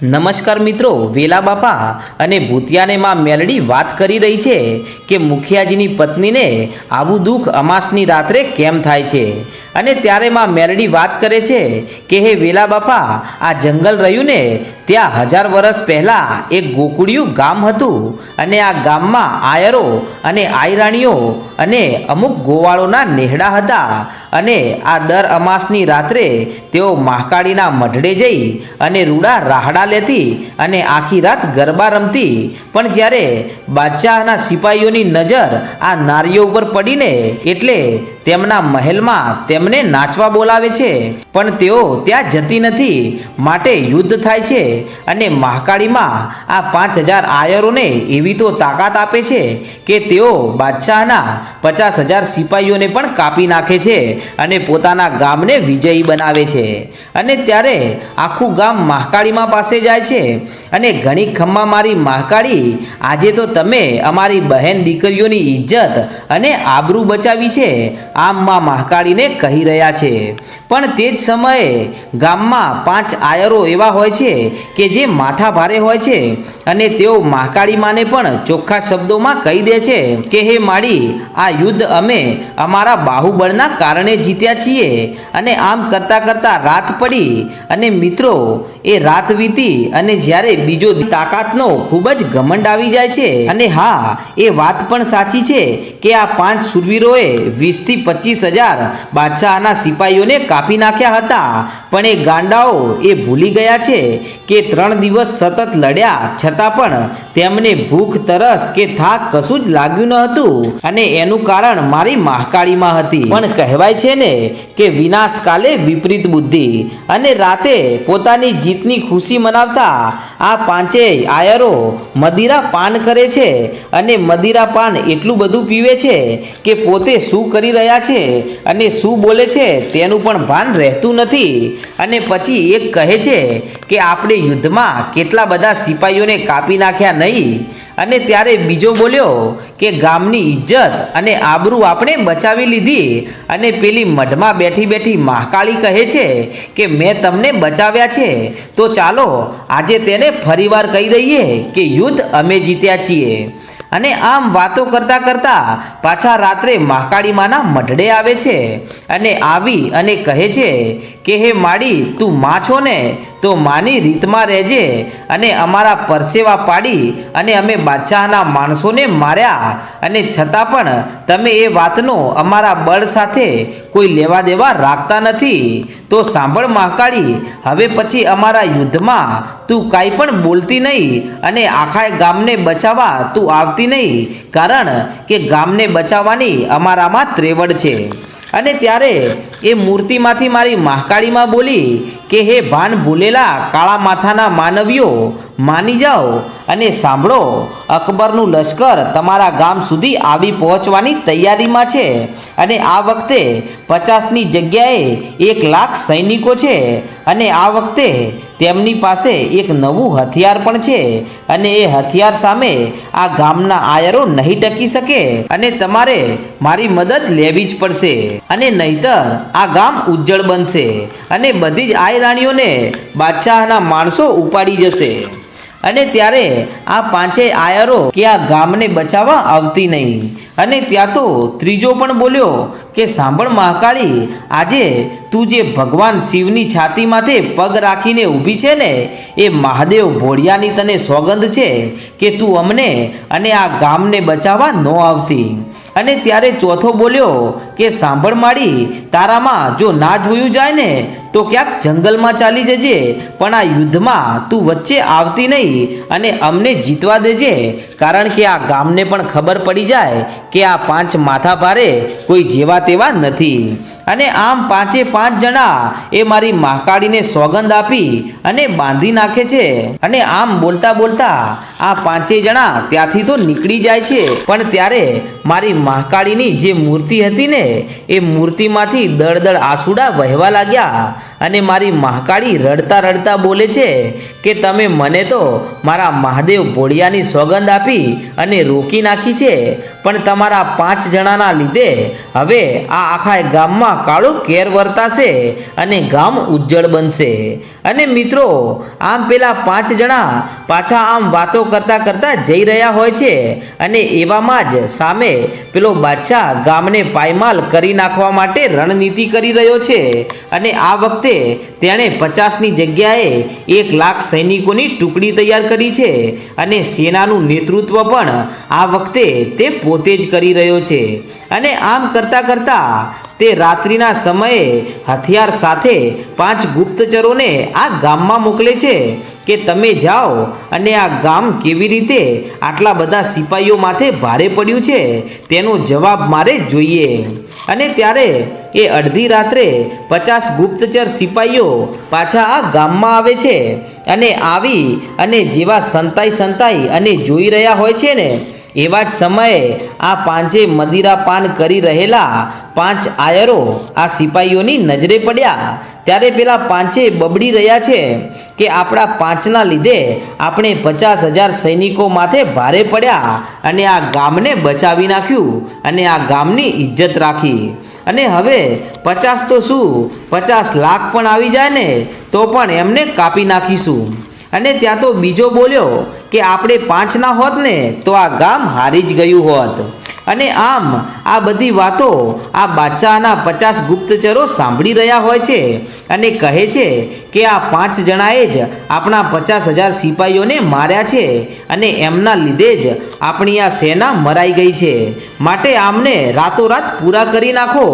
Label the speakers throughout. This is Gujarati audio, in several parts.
Speaker 1: નમસ્કાર મિત્રો, વેલા બાપા અને ભૂતિયાને માં મેલડી વાત કરી રહી છે કે મુખિયાજીની પત્નીને આવું દુઃખ અમાસની રાત્રે કેમ થાય છે? અને ત્યારે માં મેલડી વાત કરે છે કે, હે વેલા બાપા, આ જંગલ રહ્યું ને, ત્યાં હજાર વર્ષ પહેલાં એક ગોકુળિયું ગામ હતું અને આ ગામમાં આયરો અને આયરાણીઓ અને અમુક ગોવાળોના નેહડા હતા અને આ દર અમાસની રાત્રે તેઓ મહાકાળીના મઢડે જઈ અને રૂડા રાહડા લેતી અને આખી રાત ગરબા રમતી. પણ જ્યારે બાદશાહના સિપાહીઓની નજર આ નારીઓ ઉપર પડીને એટલે તેમના મહેલમાં તેમને નાચવા બોલાવે છે. પણ તેઓ ત્યાં જતી નથી. માટે યુદ્ધ થાય છે અને મહાકાળીમાં આ પાંચ હજાર આયરોને એવી તો તાકાત આપે છે કે તેઓ બાદશાહના પચાસ હજાર સિપાહીઓને પણ કાપી નાખે છે અને પોતાના ગામને વિજયી બનાવે છે. અને ત્યારે આખું ગામ મહાકાળીમાં પાસે જાય છે. અને ઘણી ખમ્મા મારી મહાકાળી, આજે તો તમે અમારી બહેન દીકરીઓની ઇજ્જત અને આબરૂ બચાવી છે. આમ માં મહાકાળીને કહી રહ્યા છે. પણ તે જ સમયે ગામમાં પાંચ આયરો એવા હોય છે કે જે માથા ભારે હોય છે અને તેઓ મહાકાળી માને પણ ચોખ્ખા શબ્દોમાં કહી દે છે કે, હે માડી આ યુદ્ધ અમે અમારા બાહુબળના કારણે જીત્યા છીએ અને આમ કરતાં કરતાં રાત પડી અને મિત્રો એ રાત વીતી અને જ્યારે બીજો તાકાતનો ખૂબ જ ઘમંડ આવી જાય છે. અને હા, એ વાત પણ સાચી છે કે આ પાંચ સુરવીરોએ વીસથી પચીસ હજાર બાદશાહના સિપાહીઓને કાપી નાખ્યા હતા. પણ એ ગાંડાઓ એ ભૂલી ગયા છે કે ત્રણ દિવસ સતત લડ્યા છતાં પણ તેમને ભૂખ, તરસ કે થાક કશું જ લાગ્યું ન હતું. અને એનું કારણ મારી મહાકાળીમાં હતી. પણ કહેવાય છે ને કે વિનાશ કાલે વિપરીત બુદ્ધિ. અને રાતે પોતાની જીતની ખુશી મનાવતા આ પાંચેય આયરો મદિરા પાન કરે છે અને મદિરા પાન એટલું બધું પીવે છે કે પોતે શું કરી રહ્યા છે અને શું બોલે છે તેનું પણ ભાન રહેતું નથી. અને પછી એક કહે છે કે આપણે યુદ્ધમાં કેટલા બધા સિપાહીઓને કાપી નાખ્યા નહીં? અને ત્યારે બીજો બોલ્યો કે ગામની ઇજ્જત અને આબરૂ આપણે બચાવી લીધી. અને પેલી મઢમાં બેઠી બેઠી મહાકાળી કહે છે કે મેં તમને બચાવ્યા છે. તો ચાલો આજે તેને ફરીવાર કહી દઈએ કે યુદ્ધ અમે જીત્યા છીએ. અને આમ વાતો કરતાં કરતાં પાછા રાત્રે મહાકાળી માના મઢડે આવે છે. અને આવી અને કહે છે કે, હે માડી, તું માં છો ને? તો માની રીતમાં રહેજે અને અમારા પરસેવા પાડી અને અમે બાદશાહના માણસોને માર્યા. અને છતાં પણ તમે એ વાતનો અમારા બળ સાથે કોઈ લેવા દેવા રાખતા નથી. તો સાંભળ મહાકાળી, હવે પછી અમારા યુદ્ધમાં તું કાંઈ પણ બોલતી નહીં અને આખા ગામને બચાવવા તું આવતી નહીં, કારણ કે ગામને બચાવવાની અમારામાં ત્રેવડ છે. અને ત્યારે એ મૂર્તિમાંથી મારી મહાકાળીમાં બોલી કે, હે ભાન ભૂલેલા કાળા માથાના માનવીઓ, માની જાઓ અને સાંભળો, અકબરનું લશ્કર તમારા ગામ સુધી આવી પહોંચવાની તૈયારીમાં છે અને આ વખતે પચાસની જગ્યાએ એક લાખ સૈનિકો છે અને આ વખતે તેમની પાસે એક નવું હથિયાર પણ છે અને એ હથિયાર સામે આ ગામના આયરો નહીં ટકી શકે અને તમારે મારી મદદ લેવી જ પડશે અને નહીતર આ ગામ ઉજ્જળ બનશે અને બધી જ આયરાણીઓને બાદશાહના માણસો ઉપાડી જશે. અને ત્યારે આ પાંચેય આયરો કે આ ગામને બચાવવા આવતી નહીં. અને ત્યાં તો ત્રીજો પણ બોલ્યો કે સાંભળ મહાકાળી, આજે તું જે ભગવાન શિવની છાતી માથે પગ રાખીને ઊભી છે ને, એ મહાદેવ ભોળિયાની તને સોગંદ છે કે તું અમને અને આ ગામને બચાવવા ન આવતી. અને ત્યારે ચોથો બોલ્યો કે સાંભળ માડી, તારામાં જો ના જોયું જાય ને તો ક્યાંક જંગલમાં ચાલી જજે, પણ આ યુદ્ધમાં તું વચ્ચે આવતી નહીં અને અમને જીતવા દેજે. કારણ કે આ ગામને પણ ખબર પડી જાય કે આ પાંચ માથા ભારે કોઈ જેવા તેવા નથી. અને આમ પાંચે પાંચ જણા એ મારી મહાકાળીને સોગંદ આપી અને બાંધી નાખે છે. અને આમ બોલતા બોલતા આ પાંચેય જણા ત્યાંથી તો નીકળી જાય છે. પણ ત્યારે મારી મહાકાળીની જે મૂર્તિ હતી ને, એ મૂર્તિમાંથી દળદળ આસુડા વહેવા લાગ્યા અને મારી મહાકાળી રડતા રડતા બોલે છે કે તમે મને તો મારા મહાદેવ ભોળિયાની સોગંદ આપી અને રોકી નાખી છે. પણ તમારા પાંચ જણાના લીધે હવે આ આખા ગામમાં કાળો કેર વર્તાશે અને ગામ ઉજ્જળ બનશે. અને મિત્રો, આમ પેલા પાંચ જણા પાછા આમ વાતો કરતા કરતા જઈ રહ્યા હોય છે અને એવામાં જ સામે પેલો બાદશાહ ગામને પાયમાલ કરી નાખવા માટે રણનીતિ કરી રહ્યો છે. અને આ વખતે તેણે પચાસની જગ્યાએ એક લાખ સૈનિકોની ટુકડી તૈયાર કરી છે અને સેનાનું નેતૃત્વ પણ આ વખતે તે પોતે જ કરી રહ્યો છે. અને આમ કરતાં કરતાં તે રાત્રિના સમયે હથિયાર સાથે પાંચ ગુપ્તચરોને આ ગામમાં મોકલે છે કે તમે જાઓ અને આ ગામ કેવી રીતે આટલા બધા સિપાહીઓ માથે ભારે પડ્યું છે તેનો જવાબ મારે જોઈએ. અને ત્યારે એ અડધી રાત્રે પચાસ ગુપ્તચર સિપાહીઓ પાછા આ ગામમાં આવે છે અને આવી અને જેવા સંતાઈ સંતાઈ અને જોઈ રહ્યા હોય છે ને એવા જ સમયે આ પાંચે મદિરાપાન કરી રહેલા પાંચ આયરો આ સિપાહીઓની નજરે પડ્યા. ત્યારે પેલા પાંચે બબડી રહ્યા છે કે આપણા પાંચના લીધે આપણે પચાસ હજાર સૈનિકો માથે ભારે પડ્યા અને આ ગામને બચાવી નાખ્યું અને આ ગામની ઇજ્જત રાખી. અને હવે પચાસ તો શું? પચાસ લાખ પણ આવી જાય ને તો પણ એમને કાપી નાખીશું. અને ત્યાં તો બીજો બોલ્યો કે આપણે પાંચ ના હોત ને, તો આ ગામ હારી જ ગયું હોત. અને આમ આ બધી વાતો આ બાદશાહના પચાસ ગુપ્તચરો સાંભળી રહ્યા હોય છે અને કહે છે કે આ પાંચ જણાએ જ આપણા પચાસ હજાર સિપાહીઓને માર્યા છે અને એમના લીધે જ આપણી આ સેના મરાઈ ગઈ છે. માટે આમને રાતોરાત પૂરા કરી નાખો,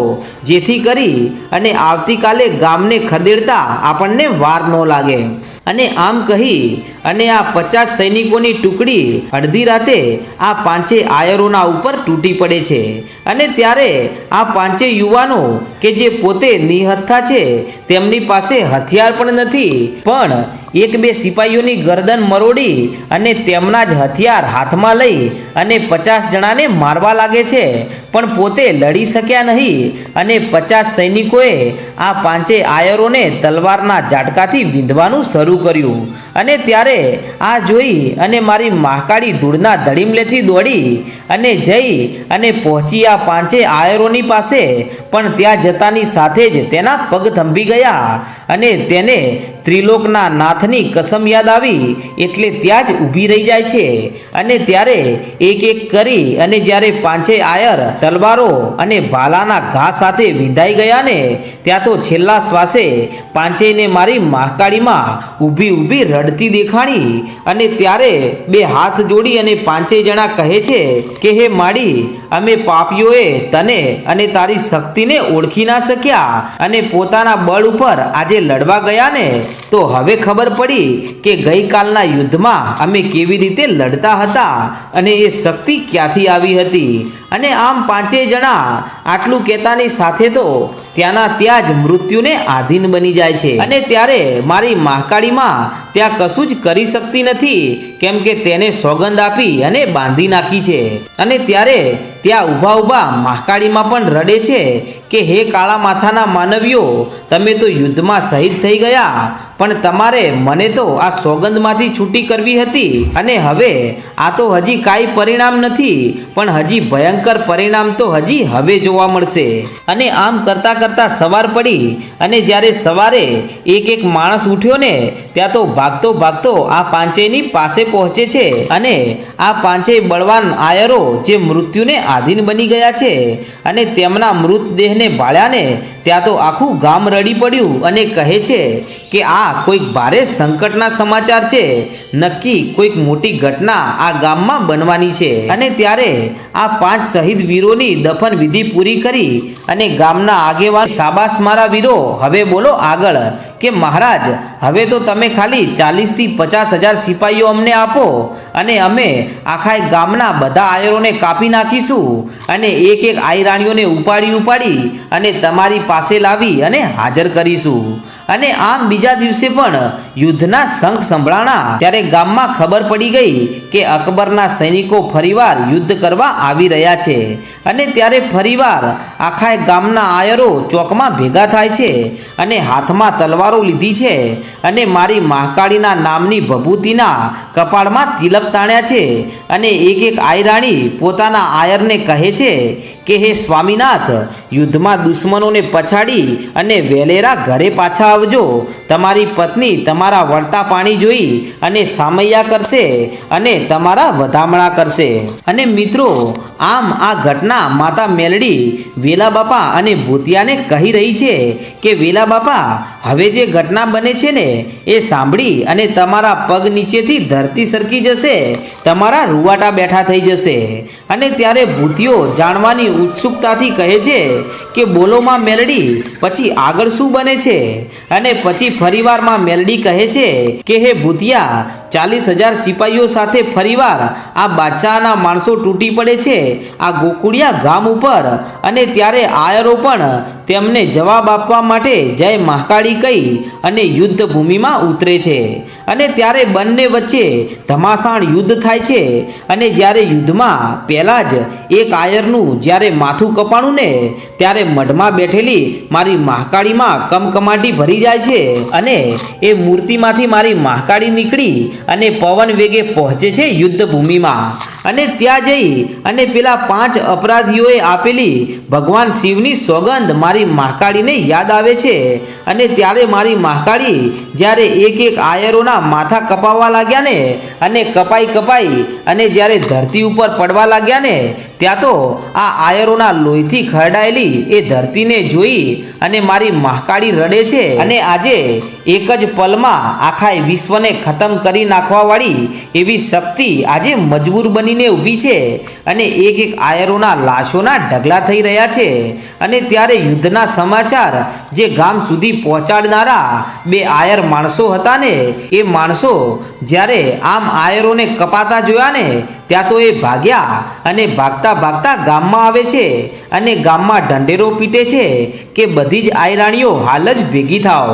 Speaker 1: જેથી કરી અને આવતીકાલે ગામને ખદેડતા આપણને વાર ન લાગે. અને આમ કહી અને આ પચાસ સૈનિકોની ટુકડી અડધી રાતે આ પાંચે આયરોના ઉપર તૂટી પડે છે. અને ત્યારે આ પાંચે યુવાનો કે જે પોતે નિહત્થા છે, તેમની પાસે હથિયાર પણ નથી, પણ એક બે સિપાહીઓની ગરદન મરોડી અને તેમના જ હથિયાર હાથમાં લઈ અને પચાસ જણાને મારવા લાગે છે. પણ પોતે લડી શક્યા નહીં અને પચાસ સૈનિકોએ આ પાંચે આયરોને તલવારના ઝાટકાથી વીંધવાનું શરૂ કર્યું. અને ત્યારે આ જોઈ અને મારી મહાકાળી ધૂળના ધડીમલેથી દોડી અને જઈ અને પહોંચી આ પાંચે આયરોની પાસે. પણ ત્યાં જતાની સાથે જ તેના પગ થંભી ગયા અને તેને ત્રિલોકના નાથની કસમ યાદ આવી એટલે ત્યાં જ ઊભી રહી જાય છે. અને ત્યારે એક એક કરી અને જ્યારે પાંચે આયર તલવારો અને ભાલાના ઘા સાથે વિંધાઈ ગયા ને ત્યાં તો છેલ્લા શ્વાસે પાંચેયને મારી મહાકાળીમાં ઊભી ઊભી રડતી દેખાણી અને ત્યારે બે હાથ જોડી અને પાંચેય જણા કહે છે કે, હે માડી, અમે પાપીઓએ તને અને તારી શક્તિને ઓળખી ના શક્યા અને પોતાના બળ ઉપર આજે લડવા ગયા ને તો હવે ખબર પડી કે ગઈકાલના યુદ્ધમાં અમે કેવી રીતે લડતા હતા અને એ શક્તિ ક્યાંથી આવી હતી? અને આમ પાંચેય જણા આટલું કહેતાની સાથે તો ત્યાંના ત્યાં જ મૃત્યુને આધીન બની જાય છે. અને ત્યારે મારી મહાકાળીમાં ત્યાં કશું જ કરી શકતી નથી, કેમ કે તેને સોગંદ આપી અને બાંધી નાખી છે. અને ત્યારે ત્યાં ઊભા ઊભા મહાકાળીમાં પણ રડે છે કે, હે કાળા માથાના માનવીઓ, તમે તો યુદ્ધમાં શહીદ થઈ ગયા પણ તમારે મને તો આ સોગંદમાંથી છૂટી કરવી હતી અને હવે આ તો હજી કાંઈ પરિણામ નથી, પણ હજી ભયંકર પરિણામ તો હજી હવે જોવા મળશે. અને આમ કરતાં કરતાં સવાર પડી અને જ્યારે સવારે એક એક માણસ ઉઠ્યો ને, ત્યાં તો ભાગતો ભાગતો આ પાંચેયની પાસે પહોંચે છે અને આ પાંચેય બળવાન આયરો જે મૃત્યુને આધીન બની ગયા છે અને તેમના મૃતદેહને ભાળ્યાને ત્યાં તો આખું ગામ રડી પડ્યું અને કહે છે કે આ કોઈક ભારે સંકટના સમાચાર છે. નક્કી કોઈક મોટી ઘટના આ ગામમાં બનવાની છે. અને ત્યારે આ પાંચ શહીદ વીરોની દફન વિધિ પૂરી કરી અને ગામના આગેવાન સાબાસ મારા વીરો, હવે બોલો આગળ કે મહારાજ, હવે તો તમે ખાલી ચાલીસથી પચાસ હજાર સિપાહીઓ અમને આપો અને અમે આખા ગામના બધા આયરોને કાપી નાખીશું અને એક એક આયરાણીઓને ઉપાડી ઉપાડી અને તમારી પાસે લાવી અને હાજર કરીશું. અને આમ બીજા દિવસે પણ યુદ્ધના શંખ સંભળાણા. ત્યારે ગામમાં ખબર પડી ગઈ કે અકબરના સૈનિકો ફરીવાર યુદ્ધ કરવા આવી રહ્યા છે. અને ત્યારે ફરીવાર આખા ગામના આયરો ચોકમાં ભેગા થાય છે અને હાથમાં તલવારો લીધી છે. અને મારી મહાકાળીના નામની ભભૂતિના કપાળમાં તિલક તાણ્યા છે. અને એક એક આયરાણી પોતાના આયરને કહે છે કે હે સ્વામીનાથ, યુદ્ધમાં દુશ્મનોને પછાડી અને વેલેરા ઘરે પાછા આવજો. તમારી પત્ની તમારા વળતા પાણી જોઈ અને સામૈયા કરશે અને તમારા વધામણા કરશે. અને મિત્રો, આમ આ ઘટના માતા મેલડી, વેલા બાપા અને ભૂતિયાને કહી રહી છે કે, વેલા બાપા, હવે જે ઘટના બને છે ને, એ સાંભળી અને તમારા પગ નીચેથી ધરતી સરકી જશે. તમારા રૂવાટા બેઠા થઈ જશે. અને ત્યારે ભૂતિયો જાણવાની ઉત્સુકતાથી કહે છે કે બોલોમાં મેલડી, પછી આગળ શું બને છે? અને પછી ફરીવારમાં મેલડી કહે છે કે, હે ભૂતિયા ચાલીસ હજાર સિપાહીઓ સાથે ફરીવાર આ બાદશાહના માણસો તૂટી પડે છે. આ ગોકુળિયા ગામ ઉપર અને ત્યારે આયરો પણ તેમને જવાબ આપવા માટે જય મહાકાળી કહી અને યુદ્ધ ભૂમિમાં ઉતરે છે. અને ત્યારે બંને વચ્ચે ધમાસાણ યુદ્ધ થાય છે અને જ્યારે યુદ્ધમાં પહેલાં જ એક આયરનું જ્યારે માથું કપાણું ને ત્યારે મઢમાં બેઠેલી મારી મહાકાળીમાં કમકમાટી ભરી જાય છે અને એ મૂર્તિમાંથી મારી મહાકાળી નીકળી અને પવન વેગે પહોંચે છે યુદ્ધભૂમિમાં. અને ત્યાં જઈ અને પેલા પાંચ અપરાધીઓએ આપેલી ભગવાન શિવની સોગંધ મારી મહાકાળીને યાદ આવે છે. અને ત્યારે મારી મહાકાળી જ્યારે એક એક આયરોના માથા કપાવવા લાગ્યા ને અને કપાઈ કપાઈ અને જ્યારે ધરતી ઉપર પડવા લાગ્યા ને ત્યાં તો આ આયરોના લોહીથી ખરડાયેલી એ ધરતીને જોઈ અને મારી મહાકાળી રડે છે. અને આજે એક જ પલમાં આખા વિશ્વને ખતમ કરી નાખવાવાળી એવી શક્તિ આજે મજબૂર બનીને ઊભી છે અને એક એક આયરોના લાશોના ઢગલા થઈ રહ્યા છે. અને ત્યારે યુદ્ધના સમાચાર જે ગામ સુધી પહોંચાડનારા બે આયર માણસો હતા ને એ માણસો જ્યારે આમ આયરોને કપાતા જોયા ને ત્યાં તો એ ભાગ્યા અને ભાગતા ભાગતા ગામમાં આવે છે અને ગામમાં ઢંઢેરો પીટે છે કે બધી જ આયરાણીઓ હાલ જ ભેગી થાવ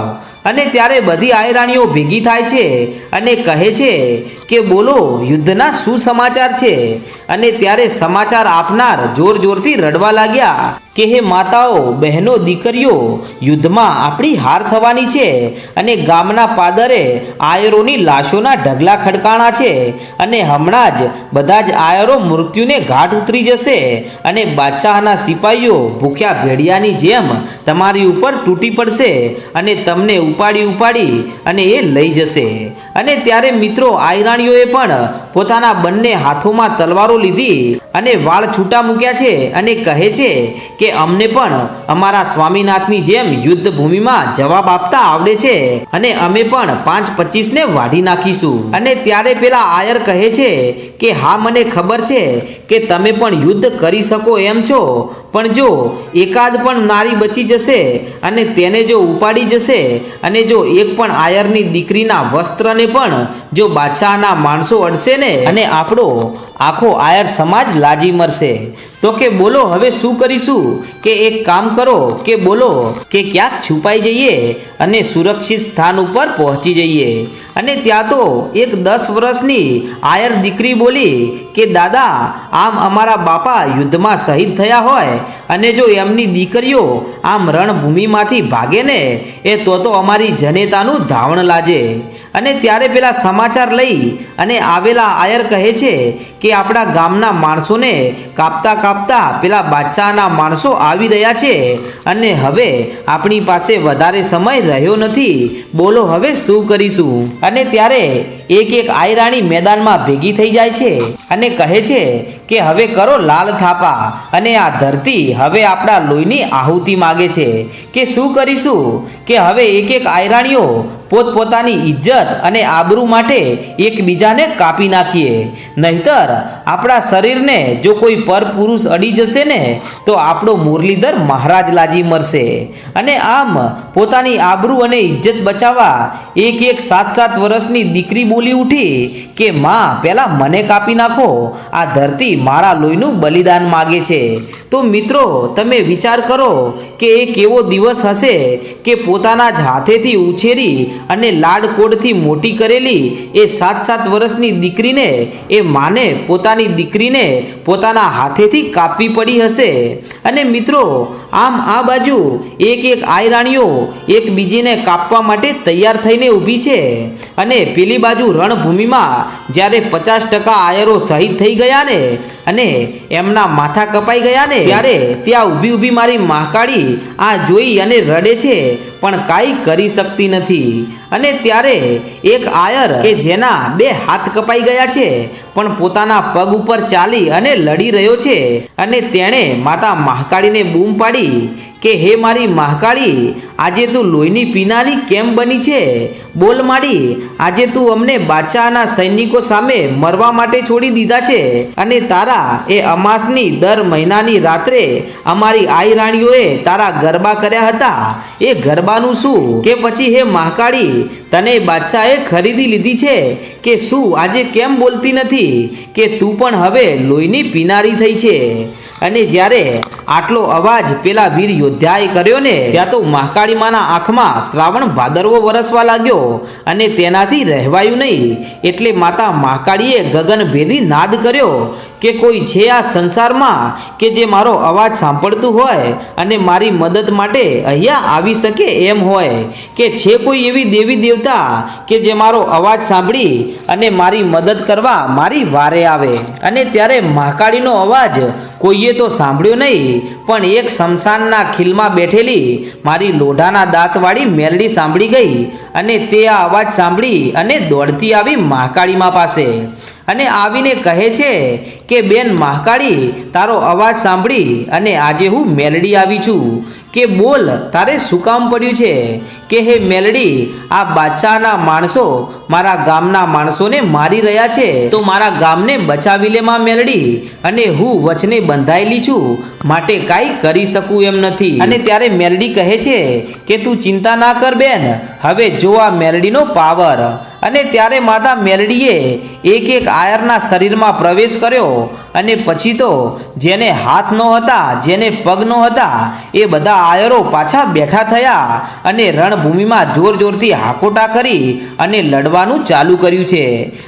Speaker 1: અને ત્યારે બધી આયરાણીઓ ભેગી થાય છે અને કહે છે કે બોલો, યુદ્ધના શું સમાચાર છે અને ત્યારે સમાચાર આપનાર જોર જોરથી રડવા લાગ્યા કે હે માતાઓ, બહેનો, દીકરીઓ, યુદ્ધમાં આપણી હાર થવાની છે અને ગામના પાદરે આયરોની લાશોના ઢગલા ખડકાણા છે અને હમણાં જ બધા જ આયરો મૃત્યુને ઘાટ ઉતરી જશે અને બાદશાહના સિપાહીઓ ભૂખ્યા ભેડિયાની જેમ તમારી ઉપર તૂટી પડશે અને તમને ઉપાડી ઉપાડી અને એ લઈ જશે. અને ત્યારે મિત્રો આયરાણીઓએ પણ પોતાના બંને હાથોમાં તલવારો લીધી અને વાળ છૂટા મૂક્યા છે અને કહે છે કે અમને પણ અમારા સ્વામિનાથની જેમ યુદ્ધ ભૂમિમાં જવાબ આપતા આવડે છે અને અમે પણ પાંચ પચીસને વાઢી નાખીશું. અને ત્યારે પેલા આયર કહે છે કે, હા, મને ખબર છે કે તમે પણ યુદ્ધ કરી શકો એમ છો, પણ જો એકાદ પણ નારી બચી જશે અને તેને જો ઉપાડી જશે અને જો એક પણ આયરની દીકરીના વસ્ત્રને પણ જો બાદશાહના માણસો અડશે ને? અને આપણો આખો આયર સમાજ લાજી મરશે. તો કે બોલો, હવે શું કરીશું? કે એક કામ કરો, કે બોલો, કે ક્યાંક છુપાઈ જઈએ અને સુરક્ષિત સ્થાન ઉપર પહોંચી જઈએ. અને ત્યાં તો એક દસ વર્ષની આયર દીકરી બોલી કે, દાદા, આમ અમારા બાપા યુદ્ધમાં શહીદ થયા હોય અને જો એમની દીકરીઓ આમ રણભૂમિમાંથી ભાગે ને, એ તો તો અમારી જનેતાનું ધાવણ લાજે. અને ત્યારે પેલા સમાચાર લઈ અને આવેલા આયર કહે છે કે આપણા ગામના માણસોને કાપતા કાપતા પેલા બાદશાહના માણસો આવી રહ્યા છે અને હવે આપણી પાસે વધારે સમય રહ્યો નથી. બોલો, હવે શું કરીશું? અને ત્યારે એક એક આયરાણી મેદાનમાં ભેગી થઈ જાય છે અને કહે છે કે હવે કરો લાલ થાપા અને આ ધરતી હવે આપણા લોહીની આહુતિ માગે છે કે શું કરીશું? કે હવે એક એક આયરાણીઓ પોતપોતાની ઇજ્જત અને આબરૂ માટે એકબીજાને કાપી નાખીએ. નહીતર આપણા શરીરને જો કોઈ પરપુરુષ અડી જશે ને, તો આપણો મુરલીધર મહારાજ લાજી મરશે. અને આમ પોતાની આબરૂ અને ઇજ્જત બચાવવા એક એક સાત સાત વર્ષની દીકરી બોલી ઉઠી કે, માં પહેલાં મને કાપી નાખો. આ ધરતી મારા લોહીનું બલિદાન માગે છે. તો મિત્રો, તમે વિચાર કરો કે એ કેવો દિવસ હશે કે પોતાના જ હાથેથી ઉછેરી અને લાડકોડથી મોટી કરેલી એ સાત સાત વર્ષની દીકરીને, એ માને પોતાની દીકરીને પોતાના હાથેથી કાપવી પડી હશે. અને મિત્રો, આમ આ બાજુ એક એક આયરાણીઓ એકબીજીને કાપવા માટે તૈયાર થઈને ઊભી છે. અને પેલી બાજુ રણભૂમિમાં જ્યારે પચાસ ટકા આયરો શહીદ થઈ ગયા ને અને એમના માથા કપાઈ ગયા ને ત્યારે ત્યાં ઊભી ઊભી મારી મહાકાળી આ જોઈ અને રડે છે, પણ કાંઈ કરી શકતી નથી. અને ત્યારે એક આયર કે જેના બે હાથ કપાઈ ગયા છે, પણ પોતાના પગ ઉપર ચાલી અને લડી રહ્યો છે. અને તેણે માતા મહાકાળીને બૂમ પાડી કે, હે મારી મહાકાળી, આજે તું લોહીની પીનારી કેમ બની છે? બોલ માડી, આજે તું અમને બાદશાહના સૈનિકો સામે મરવા માટે છોડી દીધા છે અને તારા એ અમાસની દર મહિનાની રાત્રે અમારી આઈ રાણીઓએ તારા ગરબા કર્યા હતા. એ ગરબાનું શું? કે પછી, હે મહાકાળી, તને બાદશાહે ખરીદી લીધી છે? કે શું આજે કેમ બોલતી નથી? કે તું પણ હવે લોહીની પીનારી થઈ છે? અને જ્યારે આટલો અવાજ પેલા વીર યોદ્ધાએ કર્યો ને, ત્યાં તો મહાકાળી માના આંખમાં શ્રાવણ ભાદરવો વરસવા લાગ્યો અને તેનાથી રહેવાયું નહીં. એટલે માતા મહાકાળીએ ગગન ભેદી નાદ કર્યો કે કોઈ છે આ સંસારમાં કે જે મારો અવાજ સાંભળતું હોય અને મારી મદદ માટે અહીંયા આવી શકે એમ હોય. કે છે કોઈ એવી દેવી દેવતા કે જે મારો અવાજ સાંભળી અને મારી મદદ કરવા મારી વારે આવે. અને ત્યારે મહાકાળીનો અવાજ કોઈએ તો સાંભળ્યો નહીં, પણ એક શમશાનના ખીલમાં બેઠેલી મારી લોઢાના દાંતવાળી મેલડી સાંભળી ગઈ અને તે આ અવાજ સાંભળી અને દોડતી આવી મહાકાળીમાં પાસે. અને આવીને કહે છે કે બેન મહાકાળી, તારો અવાજ સાંભળી અને આજે હું મેલડી આવી છું. કે બોલ, તારે શું કામ પડ્યું છે? કે હે મેલડી, આ બાદશાહના માણસો મારા ગામના માણસોને મારી રહ્યા છે. તો મારા ગામને બચાવી લે માં મેલડી, અને હું વચને બંધાયેલી છું. માટે કાંઈ કરી શકું એમ નથી. અને ત્યારે મેલડી કહે છે કે તું ચિંતા ના કર બેન, હવે જો આ મેલડીનો પાવર. અને ત્યારે માતા મેલડીએ એક એક આયરના શરીરમાં પ્રવેશ કર્યો. અને પછી તો જેને હાથ ન હતા, જેને પગ ન હતા, એ બધા આયરો પાછા બેઠા થયા અને રણભૂમિમાં જોર જોરથી હાકોટા કરી અને લડવાનું ચાલુ કર્યું છે.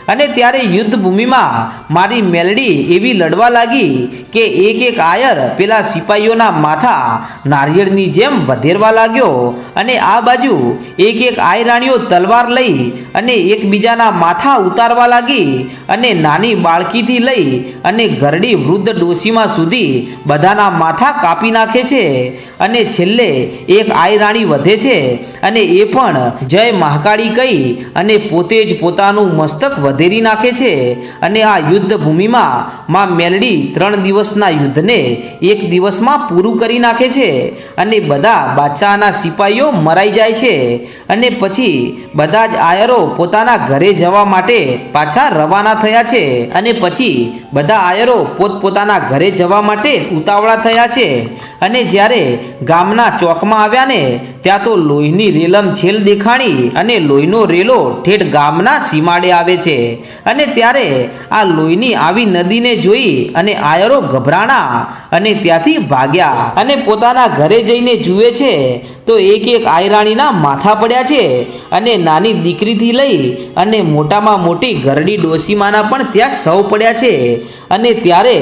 Speaker 1: અને ત્યારે યુદ્ધ ભૂમિમાં મારી મેલડી એવી લડવા લાગી કે એક એક આયર પેલા સિપાહીઓના માથા નારિયેળની જેમ વધેરવા લાગ્યો અને આ બાજુ એક એક આયરાણીઓ તલવાર લઈ અને એકબીજાના માથા ઉતારવા લાગી અને નાની બાળકીથી લઈ અને ઘરડી વૃદ્ધ ડોશીમાં સુધી બધાના માથા કાપી નાખે છે. અને છેલ્લે એક આયરાણી વધે છે અને એ પણ જય મહાકાળી કહી અને પોતે જ પોતાનું મસ્તક વધેરી નાખે છે. અને આ યુદ્ધ ભૂમિમાં માં મેલડી ત્રણ દિવસના યુદ્ધને એક દિવસમાં પૂરું કરી નાખે છે. અને બધા બાદશાહના સિપાહીઓ મરાઈ જાય છે. અને પછી બધા જ આયરો પોતાના ઘરે જવા માટે પાછા રવાના થયા છે. અને પછી બધા આયરો પોતપોતાના ઘરે જવા માટે ઉતાવળા થયા છે. અને જ્યારે ગામના ચોકમાં આવ્યા ને ત્યાં તો લોહીની રેલમ છેલ દેખાણી અને લોહીનો રેલો ઠેઠ ગામના સીમાડે આવે છે. અને ત્યારે આ લોહીની આવી નદીને જોઈ અને આયરો ગભરાણા અને ત્યાંથી ભાગ્યા. અને પોતાના ઘરે જઈને જુએ છે, તો એક એક આયરાણીના માથા પડ્યા છે. અને નાની દીકરીથી લઈ અને મોટામાં મોટી ઘરડી ડોસીમાના પણ ત્યાં સૌ પડ્યા છે. અને ત્યારે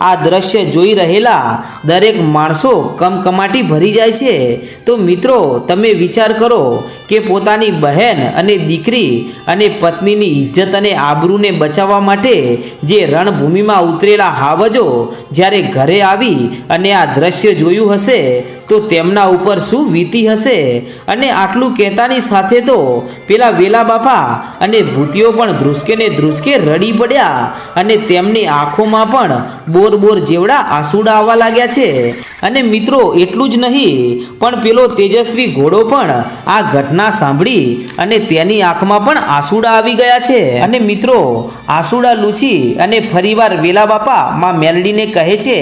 Speaker 1: આ દ્રશ્ય જોઈ રહેલા દરેક માણસો કમકમાટી ભરી જાય છે. તો મિત્રો, તમે વિચાર કરો કે પોતાની બહેન અને દીકરી અને પત્નીની ઇજ્જત અને આબરૂને બચાવવા માટે જે રણભૂમિમાં ઉતરેલા હાવજો જ્યારે ઘરે આવી અને આ દ્રશ્ય જોયું હશે, તો તેમના ઉપર શું વીતી હશે? અને આટલું કહેતાની સાથે તો પેલા વેલા બાપા અને ભૂતિઓ પણ ધ્રુસકે ને ધ્રુસકે રડી પડ્યા અને તેમની આંખોમાં પણ બોર બોર જેવડા આંસુડા આવવા લાગ્યા છે. અને મિત્રો, એટલું જ નહીં, પણ પેલો તેજસ્વી ઘોડો પણ આ ઘટના સાંભળી અને તેની આંખમાં પણ આંસુડા આવી ગયા છે. અને મિત્રો, આંસુડા લૂછી અને ફરીવાર વેલા બાપા માં મેલડીને કહે છે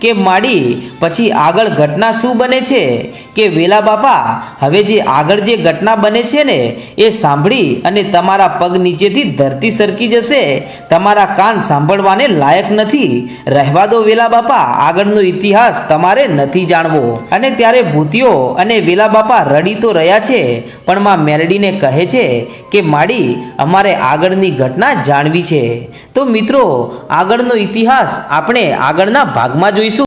Speaker 1: કે માડી, પછી આગળ ઘટના શું બને છે? કે વેલા બાપા, હવે જે આગળ જે ઘટના બને છે ને, એ સાંભળી અને તમારા પગ નીચેથી ધરતી સરકી જશે. તમારા કાન સાંભળવાને લાયક નથી. રહેવા દો વેલા બાપા, આગળનો ઇતિહાસ તમારે નથી જાણવો. અને ત્યારે ભૂતિઓ અને વેલા બાપા રડી તો રહ્યા છે, પણ માં મેલડીને કહે છે કે, માડી, અમારે આગળની ઘટના જાણવી છે. તો મિત્રો, આગળનો ઇતિહાસ આપણે આગળના ભાગમાં જોઈએ.